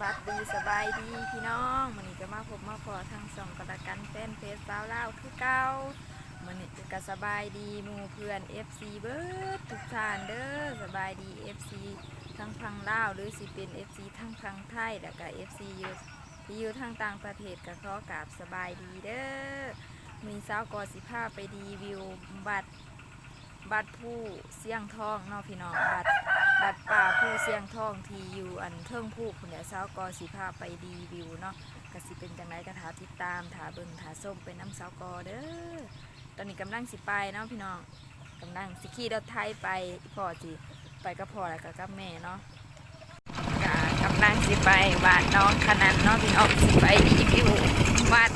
บัดดีสบายดีพี่น้องมันนี้ก็มาพบมาพอทางสองกระกันแฟนเพจสาวลาคือเก่ามันนี้ก็สบายดีมูเพื่อน FC เบิร์ดทุกท่านเด้อสบายดี FC ทั้งพังเล่าหรือสิเป็น FC ทั้งพังไทยแล้วก็ FC อยู่ที่อยู่ทางต่างประเทศก็ขอกราบสบายดีเด้อมีสาวกอสิภาไปดีวิวบัตร บัตรผู้เสี่ยงทองเนาะพี่น้องบัตรบัดป่าผู้เสียงทองทีอยู่อันเทิงผู้คุณเนี่ยเช้าวกอสีภาไปดีวิวเนาะก็สิเป็นจังไรก็ถาติดตามถาเบิ่งถาส้มเป็นน้ำเช้าวกอเด้อตอนนี้กำลังสิไปเนาะพี่น้องกำลังสิขี่รถไทยไปพ่อสิไปกับพ่อแล้วก็กับแม่เนาะกำลังสิไปบานน้องขนันเนาะพี่น้องสิไปรีวิววัด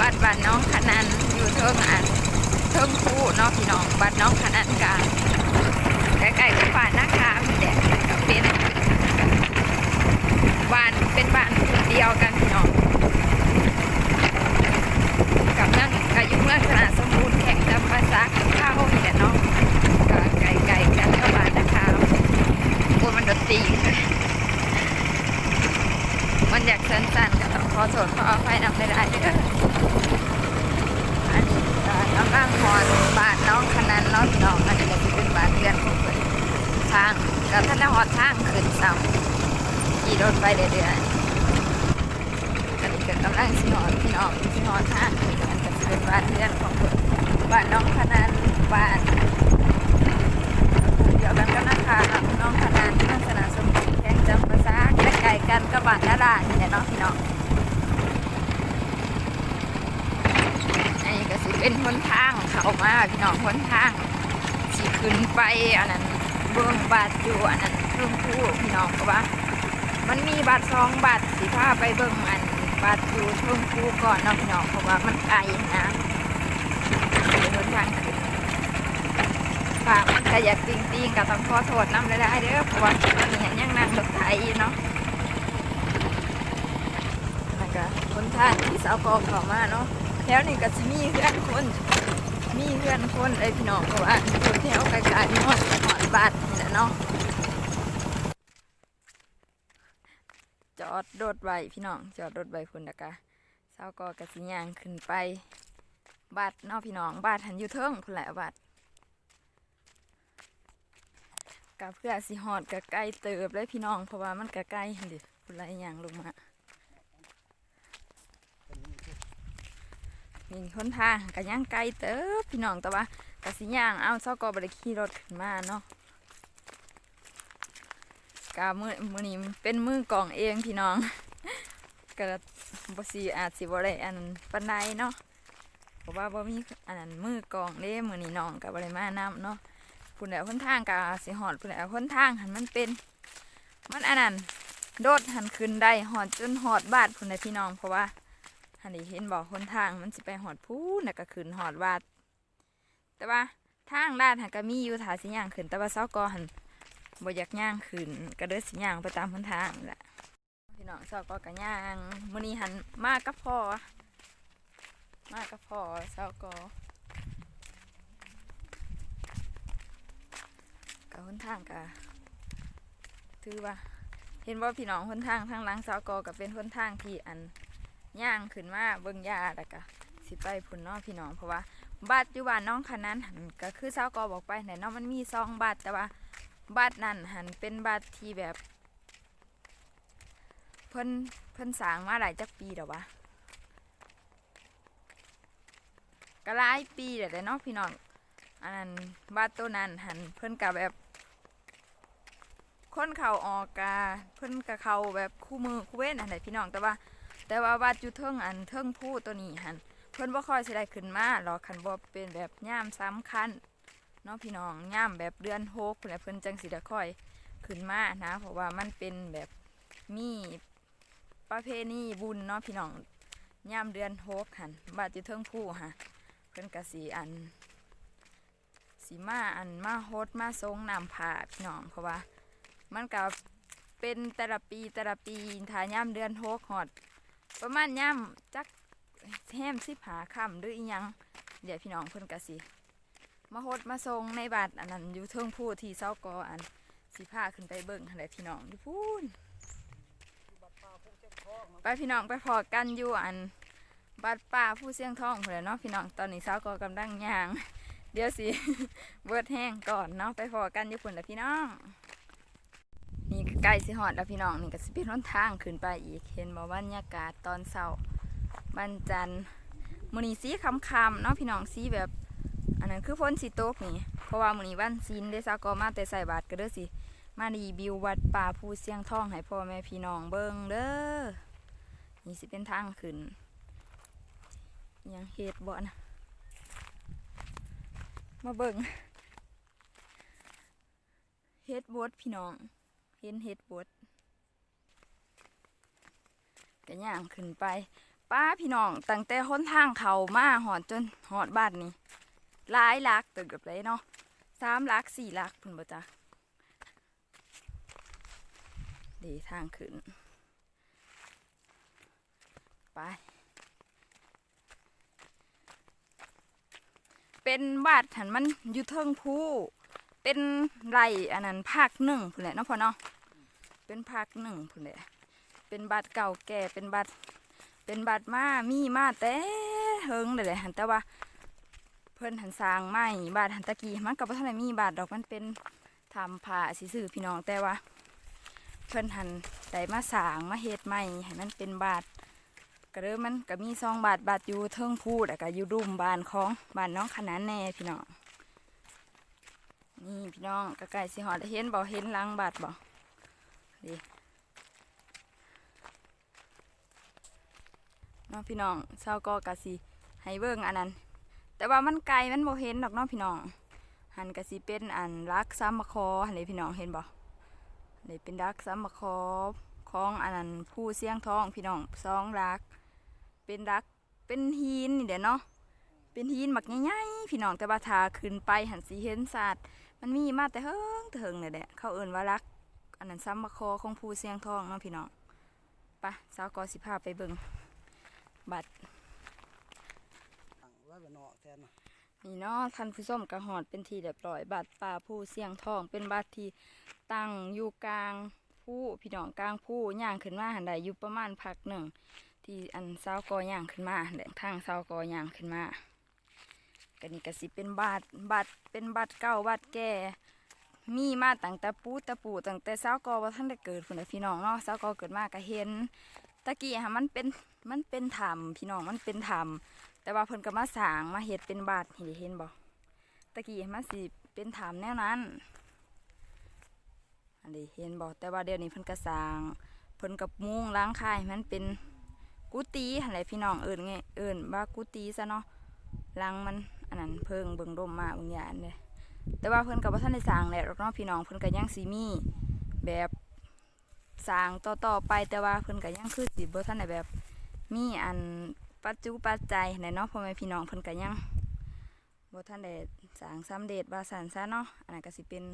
วัดบานน้องขนันอยู่เทิงอัน ทิงคู่เนาะพี่น้องบัดนน้องขนาดกลางใกล้ๆกับบ้านนะคะมีแดดกับเป็นบ้านเป็นบ้านคนเดียวกันพี่น้องกับนั่งกับยุ่งเรื่องขนาดสมบูรณ์แข่งจำภาษาข้าวนี่แหละเนาะก็ไก่ไก่กันนะคะโอ้ยมันดนตรีมันอยากสั้นๆก็ต้องขอโทษขออภัยนำไม่ได้เด้ออันนี้ก็กำลังหอนบ้านน้องขนันเนาะพี่น้องอันนี้ก็จะเป็นบ้านเรือนของเพิ่นทางก็ท่านได้หอดทางขึ้นเสาขี่รถไป เรื่อยๆอันนี้ก็กำลังสิหอดพี่น้องสิหอดทางขึ้นอันก็จะเป็นบ้านเรื่อนของเพิ่นบ้านน้องขนันบ้านเดี๋ยวกันก็นะคะน้องขนันลักษณะสมบูรณ์แข่งจำภาษาใกล้กันกับบ้านดาราเนี่แหละเนาะพี่น้องอันนี้ก็สิเป็นหนทางเขามาพี่น้องหนทางสิขึ้นไปอันนั้นเบื้องบาดอยู่อันนั้นเรื่องผู้พี่น้องก็ว่า มันมีบาดสองบาดสิพาไปเบิ่งอันบาดอยู่เทิงผู้ก่อนนาะพี่น้องเพราะว่ามันไกลนะเป็นทางขึ้นฝากมันก็อยากติงติงๆก็ต้องขอโทษน้ำได้เด้อเพราะว่าตอนนี้ยังนั่งรถไถอยู่เนาะแล้วก็คนท่างที่สาวกอเข้ามาเนาะแถวนี้ก็สิมีเพื่อนคน มีเพื่อนคนเลยพี่น้องเพราะว่าอยู่แถวไกลๆนี่หอดหอดบาดนี่แหละเนาะ จ อดรถไว้พี่น้องจอดรถไว้พุ่นดะกะเช้าก็กระสิยางขึ้นไปบาดนาะพี่น้องบาดหันอยู่เทิงพุ่นแหละบาดกับเพื่อสิหอดกับไกลเติบเลยพี่น้องเพราะว่ามันกะไกลหั่นดิพุ่นไรยางลงมานี่หนทางก็ย่างไกลเติบพี่น้องแต่ว่ากระสิยางเอาเจ้าก็บริขี่รถขึ้นมาเนาะ กามือมือนี้เป็นมือกองเองพี่น้องก็บ่สิอาจสิบ่ได้อันปานใดเนาะเพราะว่าบ่มีอันนั้นมือกองเด้มือนี้น้องก็บ่ได้มานํเนาะพุ่นแล้วหนทางก็สิฮอดพุ่นแล้วหนทางหันมันเป็น มันอันนั้นโดดหันขึ้นได้ฮอดจนฮอดบาดพุ่นน่ะพี่น้อง เพราะว่าอันนี้เห็นบอกคนทางมันสิไปหอดพูนน่ะก็ขึ้นหอดวาดแต่ว่าทางลาดหันก็มีอยู่ถาสิย่างขึ้นแต่ว่าเสากอหัน บ่อยากย่างขึ้นก็เดิสิย่างไปตามคนทางนั่แหละพี่น้องเสากอก็ย่างมื้อนี้หันมากับพ่อมากับพ่อเสากอกับคนทางก็ถือว่า เห็นว่าพี่น้องคนทางทางหลังเสากอก็เป็นคนทางที่อันย่างขึ้นมาเบิ่งยาแล้วก็สิไปพุ่นน้องพี่น้องเพราะว่าบัตรอยู่บ้านน้องคันนั้นหันก็คือสาวกอบอกไปไหนน้องมันมีซองบัตรแต่ว่า บัตรนั่นหันเป็นบัตรที่แบบ เพิ่นเพิ่นสร้างมาหลายจักปีแล้ววะก็หลายปีแล้วแหละเนาะพี่น้องอันนั้นบัตรตัวนั้นหันเพิ่นกับแบบคนเขาออกกาเพิ่นกับเขาแบบคู่มือคู่เว้นอันไหนพี่น้องแต่ว่า แต่ว่าวัดอยู่เทิงอันเทิงผู้ตัวนี้หันเพิ่นบ่ค่อยสิได้ขึ้นมาหรอกคันบ่เป็นแบบย่ามสำคัญ เนาะพี่น้องย่ามแบบเดือนหกพุ่นแหละเพิ่นจังสิได้ค่อยขึ้นมานะ เพราะว่ามันเป็นแบบมีประเพณีบุญเนาะพี่น้องย่ามเดือนหกหันวัดอยู่เทิงผู้ฮะเพิ่อนก็สิอันสิมาอันมาโฮดมาทรงนำผาพี่น้องเพราะว่า มันก็เป็นแต่ละปีแต่ละปีถ้าย่ามเดือนหกหอด ประมาณย่ำจักแฮมสิบหาคำหรืออียังเดี๋ยวพี่น้องเพิ่อนกะสิ มาโฮดมาทรงในบาทอันนั้นอยู่เทิงผู้ที่เศร้ากออันสิพาขึ้นไปเบิ่งอะไรพี่น้องอยู่พูนไปพี่น้องไปพอกันอยู่อันบัดป่าผู้เสี่ยงทองเพื่อนเนาะพี่น้องตอนนี้สาก็กำลังย่าง เดี๋ยวสิเบิดแห้งก่อนเนาะไปพอกันอยู่พุ่นละพี่น้อง นี่ใกล้สิฮอดแล้วพี่น้องนี่ก็สิเป็นหนทางขึ้นไปอีกเห็นบ่บรรยากาศตอนเช้าบันจันทร์มื้อนี้สีคำๆเนาะพี่น้องสีแบบ นนั้นคือฝนสิตกนี่ เพราะว่ามื้อนี้วันศีลได้ซากอมาแต่ใส่บาตรก็เด้อสิ มารีวิววัดป่าภูเสียงทองให้พ่อแม่พี่น้องเบิ่งเด้อ นี่สิเป็นทางขึ้นอิหยังเฮ็ดบ่นะมาเบิ่งเฮ็ดบดพี่น้อง เห็นเฮ็ดบดก็ย่างขึ้นไป ป้าพี่น้องตั้งแต่หนทางเขามาหอดจนหอดบ้านนี้ หลายหลักตึกกับเลยเนาะสามหลักสี่หลักพุ่นบ่จ้ะดีทางขึ้น ไป เป็นบาดหันมันอยู่เทิงผู้เป็นไรอันนั้นภาคหนึ่งพุ่นแหละเนาะพ่อเนาะเป็นภาคหนึ่งพุ่นแหละเป็นบาดเก่าแก่เป็นบาดเป็นบาดมามีมาแต่เฮิงเลยแหละหันแต่ว่า เพิ่นหันสร้างไม้บาดหันตะกี้มันก็บ่ทันได้มีบาดดอกมันเป็นทำผ้าสิซื้อพี่น้องแต่ว่า เพิ่นหันได้มาสร้างมาเฮ็ดใหม่ให้มันเป็นบาดก็เริ่มมันก็มีซองบาทบาทอยู่เทิงพูดแล้วก็อยู่ดุมบานของบ้านน้องขนานแน่พี่น้องนี่พี่น้องก็ใกล้สิหอดเห็นบ่เห็นหลังบาทบ่ดีน้องพี่น้องเศร้าก็กะสิให้เบิ่งอันนั้น แต่ว่ามันไกลมันบ่เห็นดอกน้องพี่น้อง หันกะสิเป็นอันรักซ้ำมะคอหันเลยพี่น้องเห็นบ่นี่เป็นรักซ้ำมะคอของอันนั้นผู้เสียงท้องพี่น้องสองรัก เป็นรักเป็นหินนี่เดี๋ยวเนาะเป็นหินหมักง่ายๆพี่น้องแต่ว่าทาขึ้นไปหันสีเห็นศาสตร์มันมีมาแต่เฮิงแต่เฮิงเนี่ยแหละเขาเอิ่นว่ารัก อันนั้นซ้ำมาคอของผู้เสียงท้องเนาะพี่น้องไปะสาวกอสิพาไปเบิ่งบัตร ไว้บนนอกแทนน่ะนี่เนาะท่านผู้ชมกระหอดเป็นทีเรียบร้อยบัตรป่าผู้เสียงทอง เป็นบัตรที่ตั้งอยู่กลางผู้พี่น้องกลางผู้ย่างขึ้นมาหันใดอยู่ประมาณพักหนึ่ง ที่อันเสากอย่างขึ้นมาแหล่งทางเสากอย่างขึ้นมาก็นี่ก็สิเป็นบาดบาดเป็นบาดเก่าบาดแก่มีมาตั้งแต่ปูตะปูตั้งแต่เสาวกว่าท่านได้เกิดพุ่นน่ะพี่น้องเนาะเสาวกเกิดมาก็เห็น ตะกี้ฮะมันเป็นมันเป็นถ้ำพี่น้องมันเป็นถ้ำแต่ว่าเพิ่นก็มาสางมาเฮ็ดเป็นบาดเห็นเห็นบ่ตะกี้มันสิเป็นถ้ำแนวนั้นอันนี้เห็นบ่แต่ว่าเดี๋ยวนี้เพิ่นก็สางเพิ่นกับมุงล้างคายมันเป็นกุฏิอะไรพี่น้องเอิญไงเอิญว่ากุฏิซะเนาะลังมันอันนั้นเพิ่งเบิ่งดมมาบางอย่างเลยแต่ว่าเพิ่นกับว่าท่านได้สางแหละรอกเนาะพี่น้องเพิ่นก็ยังสีมีแบบ สร้างต่อๆไปแต่ว่าเพิ่นก็ยังคือสิบ่ท่านได้แบบมีอันปัจจุปัจจัยไหนเนาะพ่อแม่พี่น้องเพิ่นก็ยังบ่ท่านได้สร้างสำเร็จว่าสันซะเนาะอันนั้นก็สิเป็น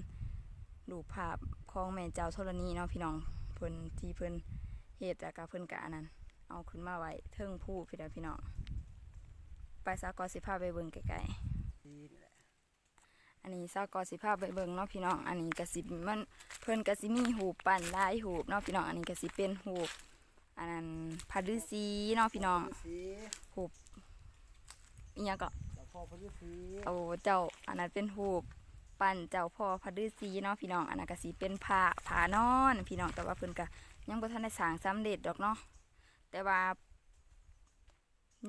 รูปภาพของแม่เจ้าธรณีเนาะพี่น้องเพิ่นที่เพิ่นเฮ็ดแล้วก็เพิ่นก็อันนั้นเอาขึ้นมาไว้เทิงผู้พี่น้องพี่น้องไปสากอสิพาไปเบิ่งไกลๆ อันนี้สากอสิพาไปเบิ่งเนาะพี่น้อง อันนี้กสิมันเพิ่นกสิมีหูปปั่นหลายหูปเนาะพี่น้อง อันนี้กสิเป็นหูปอันนั้นพาดือซีเนาะพี่น้องพระฤาษีอีหยังก็เจ้าพ่อพระฤาษีโอ้เจ้าอันนั้นเป็นหูปปั่นเจ้าพ่อพาดือซีเนาะพี่น้อง อันนั้นกสิเป็นผ้าผ้านอน พี่น้อง แต่ว่าเพิ่นก็ยังบ่ทันได้สร้างสำเร็จดอกเนาะ แต่ว่า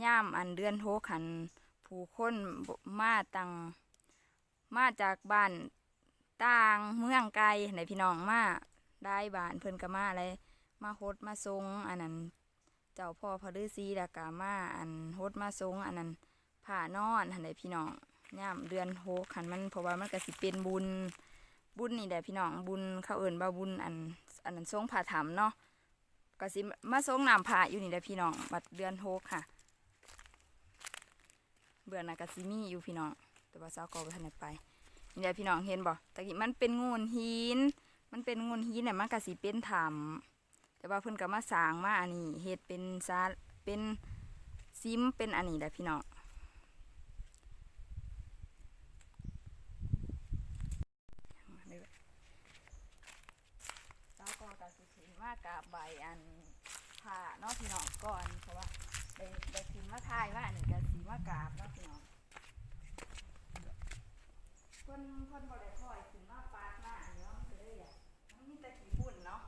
ย่ามอันเดือนโฮขันผู้คนบ่มาตัง มาจากบ้านต่างเมืองไกลไหนพี่น้องมาได้บ้านเพิ่นก็มาอะไรมาโฮดมาทรงอันนั้น เจ้าพ่อพระฤาษีแล้วก็มาอันโฮดมาทรงอันนั้นผ่านอนหันไหนพี่น้องย่ามเดือนโฮขันมันเพราะว่ามันก็สิเป็นบุญบุญนี่แหละพี่น้องบุญเขาเอิ่นว่าบุญอันอันนั้นทรงผ่าถามเนาะก็สิมาส่งน้ำผ่าอยู่นี่แหละพี่น้องบัดเดือนหกค่ะ เบื่อน่ะก็สิมีอยู่พี่น้อง แต่ว่าสาวก็บ่ทันได้ไปนี่แหละพี่น้องเห็นบ่ตะกี้มันเป็นงูนหิน มันเป็นงูนหินเนี่ยมันก็สิเป็นถ้ำแต่ว่าเพิ่นก็มาสร้างมาอันนี้เฮ็ดเป็นซาเป็นซิมเป็นอันนี้แหละพี่น้องสากก็สิขึ้นมากาบใบอันผ่าเนาะพี่น้องก่อนเพราะว่าได้ได้ขึ้นมาถ่ายว่าอันนี้ก็สีมากราบเนาะพี่น้อง เพิ่นเพิ่นบ่ได้ค่อยขึ้นมาปาดมาอันนี้เนาะมันก็เลยอยากมันมีแต่ขี้ฝุ่นเนาะ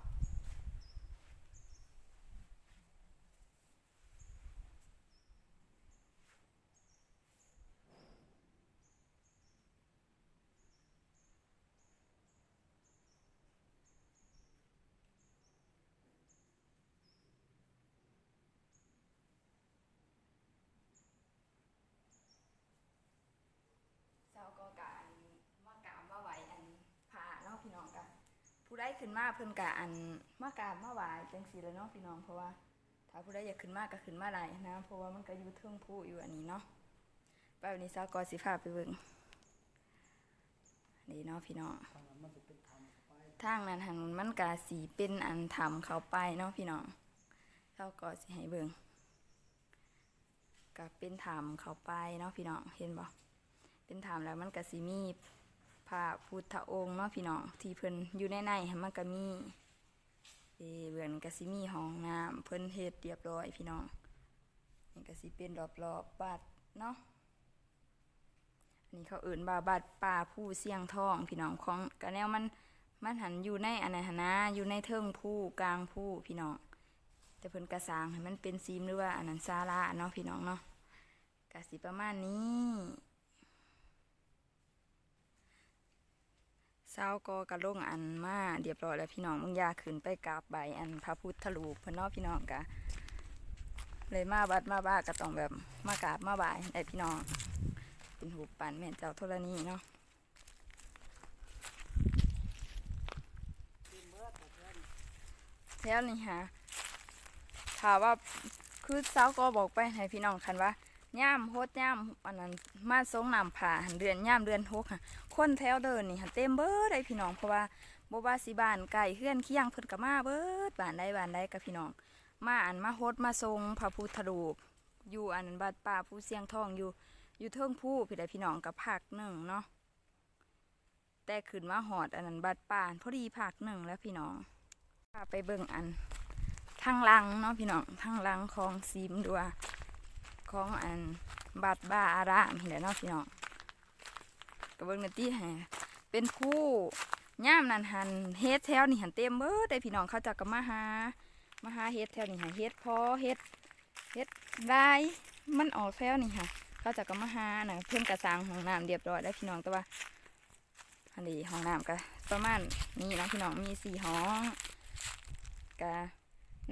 เจ้าก็กะอันมากราบมาไหวอันผ่าเนาะพี่น้องกะผู้ใด ขึ้นมาเพิ่นกะอันมากราบมาไหวจังสีแล้วเนาะพี่น้องเพราะว่าถ้าผู้ใดอยากขึ้นมาก็ขึ้นมาได้นะ เพราะว่ามันก็อยู่เทิงผู้อยู่อันนี้เนาะไปวันนี้สาวกอสิพาไปเบิ่งนี่เนาะพี่น้องทางนั้นมันหันมันกะสีเป็นอันทำเข้าไปเนาะพี่น้องสาวกอสิให้เบิ่งกะเป็นทำเข้าไปเนาะพี่น้องเห็นบ่เป็นถามแล้วมันก็สิมี พระพุทธองค์เนาะพี่น้องที่เพิ่นอยู่ในในหามันก็มีเอเบือนกสิมีห้องน้ำเพิ่นเฮ็ดเรียบร้อยพี่น้องนี่ก็สิเป็นรอบๆบบัดเนาะอันนี้เขาเอื่นบาบัดป่าผู้เสี่ยงทองพี่น้องของกระแนวมันมันหันอยู่ในอันนั้นหนนะอยู่ในเทิงผู้กลางผู้พี่น้องแต่เพิ่นกระสางให้มันเป็นซีมหรือว่าอันนั้นศาลาเนาะพี่น้องเนาะกะสิประมาณนี้ เช้าก็กระลงอันมาเรียบร้อยแล้วพี่น้องมึงยาขึ้นไปกราบใบอันพระพุทธรูปเพิ่นนาะพี่น้องกะเลยมาบัดมาบ้าก็ต้องแบบมากราบมาบายได้พี่น้อง เป็นหูปั่นแม่เจ้าธรณีเนาะแต่แท้นี่แล้วนี่ฮะถามว่าคือเช้าก็บอกไปให้พี่น้องคันว่า ย่ามโฮดย่ามอันนั้นมาทรงนำผ่าเดือนย่ามเดือนหกค่ะคนแถวเดินนี่เต็มเบิดได้พี่น้องเพราะว่าบ่ว่าสิบ้านไก่เฮื่อนเคียงเพิ่นก็มาเบิดบานใดบ้านใดกับพี่น้อง มาอันมาโฮดมาทรงพระพุทธรูปอยู่อันบัดป่าผู้เสียงทองอยู่อยู่เทิงผู้พี่ได้พี่น้องกับภาคหนึ่งเนาะแต่ขึ้นมาหอดอันนั้นบัดป่านพอดีภาคหนึ่งแล้วพี่น้องพาไปเบิ่งอันทางลังเนาะพี่น้องทางลังของซีมดัว ของอันบัดบ้าอารามเห็นแล้วเนาะพี่น้องกระเบื้องนตี้แห่เป็นผู้ย่ามนันหันเฮ็ดแถวนี่หันเต็มเบิดได้พี่น้องเขาจะก็มาหามาหาเฮ็ดแถวนี่หาเฮ็ดพอเฮ็ดเฮ็ดได้มันออกแถวนี่ค่ะเขาจะก็มาหาน่ะเพิ่นกระสร้างห้องน้ำเรียบร้อยแล้พี่น้องแต่ว่าอันนี้ห้องน้ำก็ประมาณนี้นะพี่น้องมีสี่ห้องกะ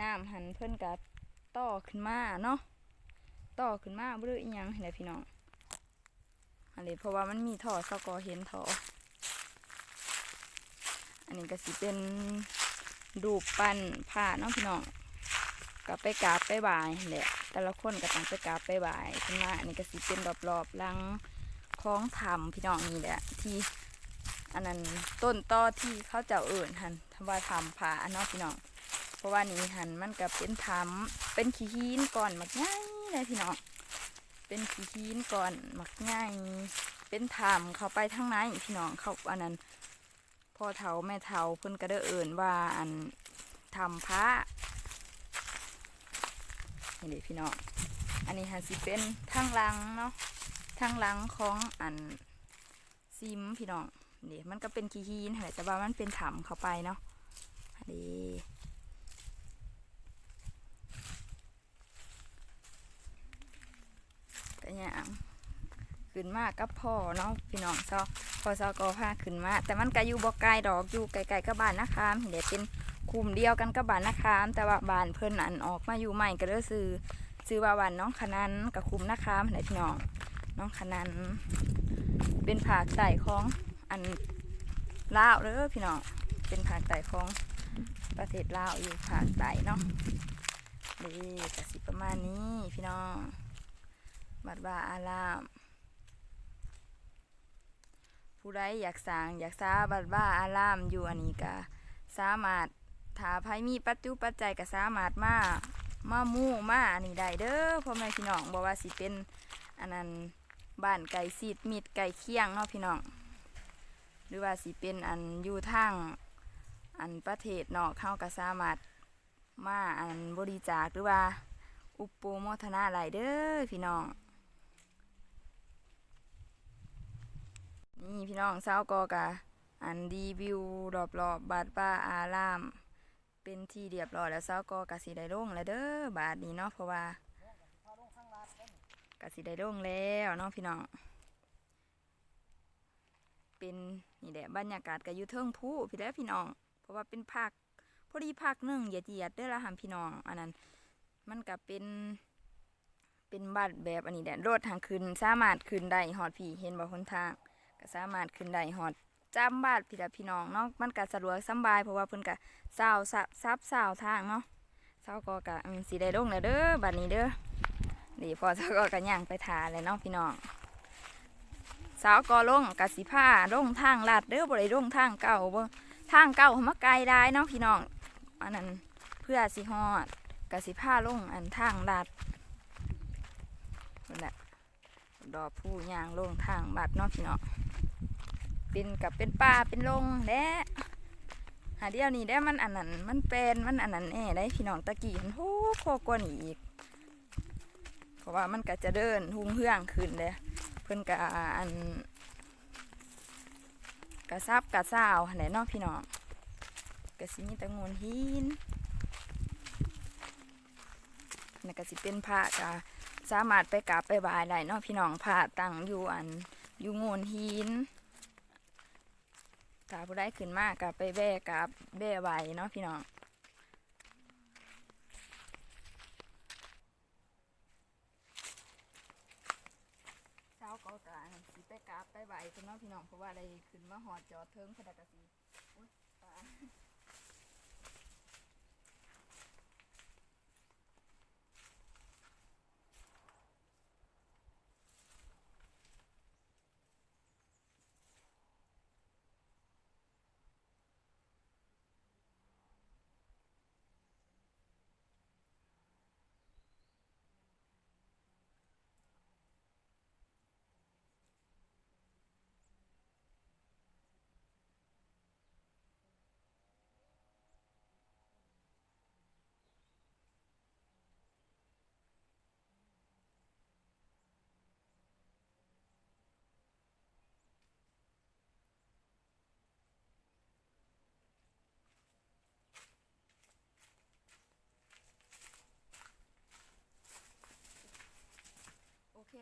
น้ำหันเพิ่นกะต่อขึ้นมาเนาะ ต่อขึ้นมาบ่รู้อีหยังเห็นไหมพี่น้องอันนี้เพราะว่ามันมีท่อสกอเห็นท่ออันนี้ก็สิเป็นดูปปั้นผ้าเน้องพี่น้องก็ไปกราบไปบายนั่นแหละแต่ละคนก็ต้องไปกราบไปบายขึ้นมาอันนี้ก็สิเป็นรอบๆลังคล้องทำพี่น้องนี่แหละที่อันนั้นต้นต่อที่เขาเจ้าเอิ่นหันทำว่าทำผ้าเนาะพี่น้อง เพราะว่านี่หันมันก็เป็นทำเป็นขี้หินก่อนมักง่าย เลยพี่น้องเป็นขี้หินก่อนหมักง่ายเป็นถามเขาไปทางไหนพี่น้องเขาอันนั้นพ่อเฒ่าแม่เฒ่าเพิ่นก็ได้เอินว่าอันทำพระนี่เด็พี่น้องอันนี้หันสิเป็นทางหลังเนาะทางหลังของอันซิมพี่น้องนี่มันก็เป็นขี้หินแหละแต่ว่ามันเป็นถ้ำเขาไปเนาะอั นนี้ก็อย่างขึ้นมากับพ่อเนาะพี่น้องซาพอซาก็พาขึ้นมา แต่มันก็อยู่บ่ไกลดอกอยู่ไกลๆกับบ้านนะครับเดี๋ยวเป็นคุมเดียวกันกับบ้านนะครับแต่ว่าบ้านเพิ่นอันออกมาอยู่ใหม่ก็เลยซื้อซื้อว่าบ้านน้องขนันกับคุมนะครับเดี๋ยวพี่น้องน้องขนันเป็นผากไต่ของอันลาวเด้อพี่น้องเป็นผากไต่ของประเทศลาวอยู่ผากไต่เนาะนี่กสิประมาณนี้พี่น้อง บัดว่าอาราม ผู้ใดอยากสร้างอยากสร้างบัดว่าอารามอยู่อันนี้ก็สามารถถ้าไผมีปัจจุปัจจัยก็สามารถมามามู่มาอันนี้ได้เด้อพ่อแม่พี่น้องบอกว่าสิเป็นอันนั้นบ้านไก่ซีดมิดไก่เคียงเนาะพี่น้องหรือว่าสิเป็นอันอยู่ทางอันประเทศนอกเขาก็สามารถมาอันบริจาคหรือว่าอุปโภโมทนาหลายเด้อพี่น้อง นี่พี่น้องสาวกอกะอันรีวิวรอบๆบบาดป้าอาราม เป็นที่เรียบร้อยแล้วสาวกอกะสิได้ลงแล้วเด้อบาดนี้เนาะเพราะว่ากะสิได้ลงแล้วเนาะพี่น้อง เป็นนี่แหละบรรยากาศกะอยู่เทิงผู้พี่แล้วพี่น้อง เพราะว่าเป็นภาคพอดีภาคหนึ่งเหยียดเหยียดเด้อละหามพี่น้อง อันนั้น มันก็เป็นเป็นบัตรแบบอันนี้แหละรถทางขึ้นสามารถขึ้นได้หอดพี่เห็นบ่คนทาง ก็สามารถขึ้นได้หอดจำบาดพี่ละพี่น้องเนาะมันก็สะดวกสบายเพราะว่าเพิ่นก็สาวซับซับสาวทางเนาะสาวก็กะสิได้ลงแล้วเด้อบัดนี้เด้อนี่พอสาวก็กะย่างไปทาเลยเนาะพี่น้องสาวก็ลงกะสิผ้าลงทางลาดเด้อบ่ได้ลงทางเก่าเบ่ทางเก่ามาไกลได้เนาะพี่น้องอันนั้นเพื่อสิฮอดกะสิผ้าลงอันทางลาดนั่นแหละ ดอกผู้ย่างลงทางบัดเนาะพี่เน้องเป็นกับเป็นป่าเป็นลงและหาเดียวนี้ได้มันอันนั้นมันเป็นมันอันนั้นแน่ได้พี่น้องตะกี้มันโหโคกว่านี้อีก เพราะว่ามันก็จะเดินหุ่งเฮืองขึ้นเลยเพิ่นก็อันกระซับกระซาวหั่นแหละเนาะพี่น้องกระสิมีตะงูหินนั่นก็สิเป็นพระก็ สามารถไปกราบไปบายได้เนาะพี่น้องพระตั้งอยู่อันอยู่โงูนหินถ้าผู้ได้ขึ้นมากกับไปแบ่กับแบ่ไหวเนาะพี่น้องเช้าก็กะสิไปกราบไปไหวเนาะพี่น้องเพราะว่าอะไรขึ้นมาหอดจอดเทิงพนักกะสีอุ๊ยตา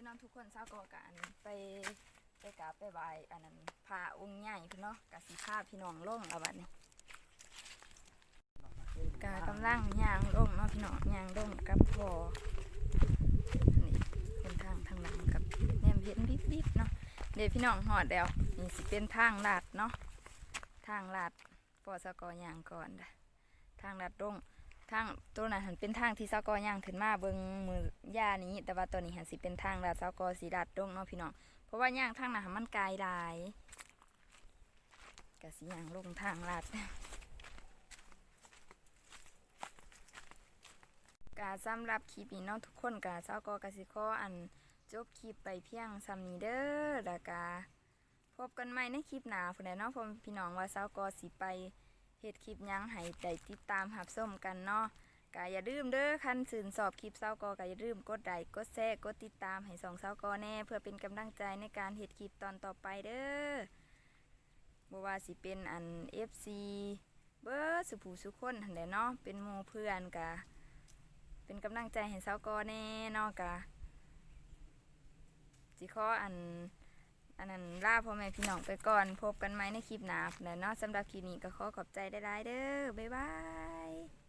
ยโอเคเนาะทุกคนเช้าก็กอันไปไปกราบไปไหวอันนั้นพาองค์ใหญ่พี่นเนาะกะสิพาพี่น้องล่งแล้วบัดนี้กากำลังยางล่งเนาะพี่น้องยางล่งกับพอนี่เป็นทางทางหลังกับแนมเห็นบิบบิบเนาะเดี๋ยวพี่น้องหอดแล้วนี่สิเป็นทางลาดเนาะทางลาดปอสกอยางก่อนเด้อทางลาดล่ง ทางตัวนั้นหันเป็นทางที่สกอย่างขึ้นมาเบิงมือย่านี้ แต่ว่าตัวนี้หันสิเป็นทางลาดสกสีลาดลงเนาะพี่น้องเพราะว่าย่างทางนั้นหันมันไกลหลายกะสิย่างลงทางลาดกาสำหรับคลิปนี้เนาะทุกคนกาเจ้าก็กสิขออันจบคลิปไปเพียงสำนี้เด้อแล้วกาพบกันใหม่ในคลิปหน้าพุ่นแหละเนพ่อแม่พี่น้องว่าเจ้าก็สิไป เฮ็ดคลิปยังให้ได้ติดตามรับชมกันเนาะกาอย่าลืมเด้อคันสื่นสอบคลิปเจ้าก็กาอย่าลืมกดไลค์กดแชร์กดติดตามให้สองเจ้าก็แน่ เพื่อเป็นกำลังใจในการเฮ็ดคลิปตอนต่อไปเด้อบ่ว่าสิเป็นอัน FC เบิร์สุผูสุคนหันแหละเนาะเป็นหมู่เพื่อนกาเป็นกำลังใจให้สาวกอแน่เนอกกะสิขออัน อันนั้นลาพ่อแม่พี่น้องไปก่อน พบกันไหมในคลิปหน้าแล้วเนาะสำหรับคลิปนี้ก็ขอขอบใจได้ๆเด้อบ๊ายบาย